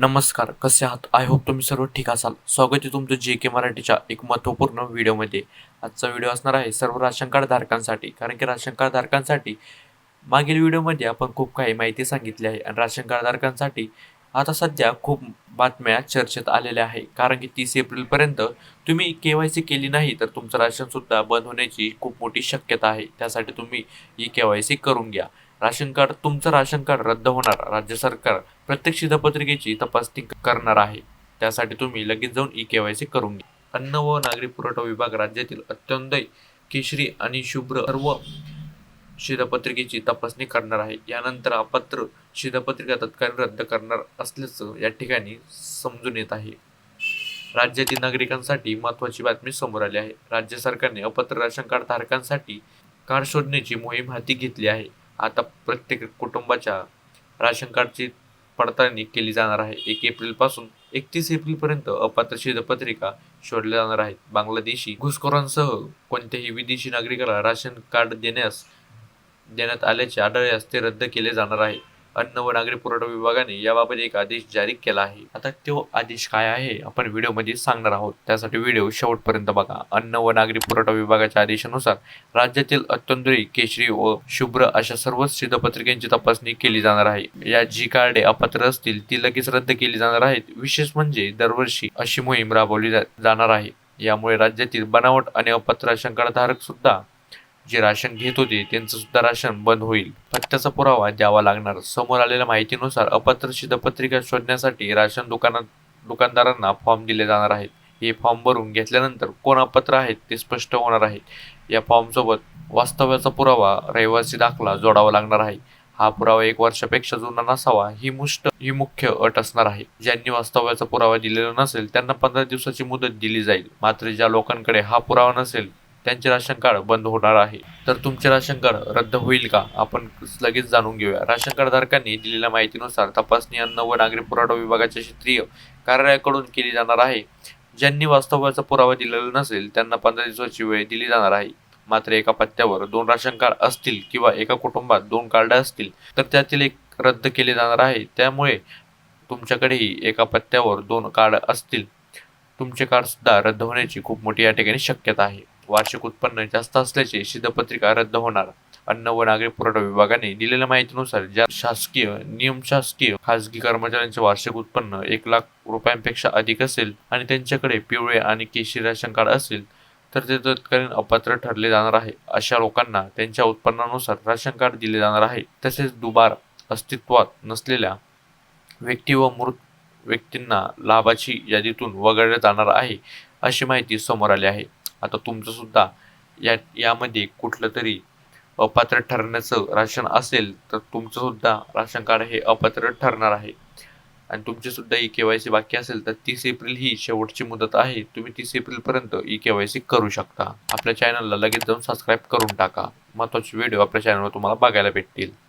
नमस्कार कसे आहात? आय होप तुम्ही सर्व ठीक असाल. स्वागत आहे तुमचं जे के मराठीच्या एक महत्त्वपूर्ण व्हिडिओमध्ये. आजचा व्हिडिओ असणार आहे सर्व राशन कार्ड धारकांसाठी कारण की राशन कार्ड धारकांसाठी मागील व्हिडिओमध्ये आपण खूप काही माहिती सांगितली आहे. आणि राशन कार्ड धारकांसाठी आता सध्या खूप बातम्या चर्चेत आलेल्या आहे. कारण की तीस एप्रिलपर्यंत तुम्ही के वाय सी केली नाही तर तुमचं राशनसुद्धा बंद होण्याची खूप मोठी शक्यता आहे. त्यासाठी तुम्ही ही के वाय सी करून घ्या. राशन कार्ड तुमचं राशन कार्ड रद्द होणार. राज्य सरकार प्रत्येक शिधापत्रिकेची तपासणी करणार आहे. त्यासाठी तुम्ही लगेच जाऊन ई के वाय सी करून घ्या. अन्न व नागरी पुरवठा विभाग राज्यातील अत्यंत केशरी आणि शुभ्र सर्व शिधापत्रिकेची तपासणी करणार आहे. यानंतर अपात्र शिधापत्रिका तत्कालीन रद्द करणार असल्याचं या ठिकाणी समजून येत आहे. राज्यातील नागरिकांसाठी महत्त्वाची बातमी समोर आली आहे. राज्य सरकारने अपात्र राशन कार्ड धारकांसाठी कार्ड शोधण्याची मोहीम हाती घेतली आहे. आता प्रत्येक कुटुंबाच्या राशन कार्डची पडताळणी केली जाणार आहे. एक एप्रिलपासून एकतीस एप्रिलपर्यंत अपात्र शिधपत्रिका शोधल्या जाणार आहेत. बांगलादेशी घुसखोरांसह कोणत्याही विदेशी नागरिकाला राशन कार्ड देण्यास देण्यात आल्याचे आढळल्यास ते रद्द केले जाणार आहे अन्न व नागरी पुरवठा विभागाने याबाबत एक आदेश जारी केला आहे. आता तो आदेश काय आहे? आपण व्हिडिओमध्ये सांगणार आहोत. त्यासाठी व्हिडिओ शेवटपर्यंत बघा. अन्न व नागरी पुरवठा विभागाच्या आदेशानुसार राज्यातील अत्यंतरी केशरी व शुभ्र अशा सर्वच शिधापत्रिकांची तपासणी केली जाणार आहे. या जी कार्डे अपात्र असतील ती लगेच रद्द केली जाणार आहेत. विशेष म्हणजे दरवर्षी अशी मोहीम राबवली जाणार आहे. यामुळे राज्यातील बनावट आणि अपात्र शंकाधारक सुद्धा जे राशन घेत होते त्यांचं सुद्धा राशन बंद होईल. पत्त्याचा पुरावा द्यावा लागणार. समोर आलेल्या माहितीनुसार अपत्र शिधपत्रिका शोधण्यासाठी राशन दुकानात दुकानदारांना फॉर्म दिले जाणार आहेत. हे फॉर्म भरून घेतल्यानंतर कोण अपत्र आहेत ते स्पष्ट होणार आहे. या फॉर्मसोबत वास्तव्याचा पुरावा रहिवासी दाखला जोडावा लागणार आहे. हा पुरावा एक वर्षापेक्षा जुना नसावा ही मुष्ट ही मुख्य अट असणार आहे. ज्यांनी वास्तव्याचा पुरावा दिलेला नसेल त्यांना पंधरा दिवसाची मुदत दिली जाईल. मात्र ज्या लोकांकडे हा पुरावा नसेल त्यांचे राशन कार्ड बंद होणार आहे. तर तुमचे राशन कार्ड रद्द होईल का? आपण लगेच जाणून घेऊया. राशन कार्ड धारकांनी दिलेल्या माहितीनुसार तपासणी अन्न व नागरी पुरवठा विभागाच्या क्षेत्रीय कार्यालयाकडून केली जाणार आहे. ज्यांनी वास्तव्याचा पुरावा दिलेला नसेल त्यांना पंधरा दिवसाची वेळ दिली जाणार आहे. मात्र एका पत्त्यावर दोन राशन कार्ड असतील किंवा एका कुटुंबात दोन कार्ड असतील तर त्यातील एक रद्द केले जाणार आहे. त्यामुळे तुमच्याकडेही एका पत्त्यावर दोन कार्ड असतील. तुमचे कार्ड सुद्धा रद्द होण्याची खूप मोठी या ठिकाणी शक्यता आहे. वार्षिक उत्पन्न जास्त असल्याचे शिधपत्रिका रद्द होणार. अन्न व नागरी पुरवठा विभागाने दिलेल्या माहितीनुसार ज्या शासकीय नियमशासकीय खासगी कर्मचाऱ्यांचे वार्षिक उत्पन्न एक लाख रुपयांपेक्षा अधिक असेल आणि त्यांच्याकडे पिवळे आणि केशरी राशन कार्ड असेल तर ते तत्कालीन अपात्र ठरले जाणार आहे. अशा लोकांना त्यांच्या उत्पन्नानुसार राशन कार्ड दिले जाणार आहे. तसेच दुबार अस्तित्वात नसलेल्या व्यक्ती व मृत व्यक्तींना लाभाची यादीतून वगळले जाणार आहे अशी माहिती समोर आली आहे. आता तुमचं सुद्धा या यामध्ये कुठलं तरी अपात्र ठरण्याचं राशन असेल तर तुमचं सुद्धा राशन कार्ड हे अपात्र ठरणार आहे. आणि तुमची सुद्धा ई के वाय सी बाकी असेल तर तीस एप्रिल ही शेवटची मुदत आहे. तुम्ही तीस एप्रिलपर्यंत ई के वाय सी करू शकता. आपल्या चॅनलला लगेच जाऊन सबस्क्राईब करून टाका. महत्त्वाचे व्हिडिओ आपल्या चॅनलवर तुम्हाला बघायला भेटतील.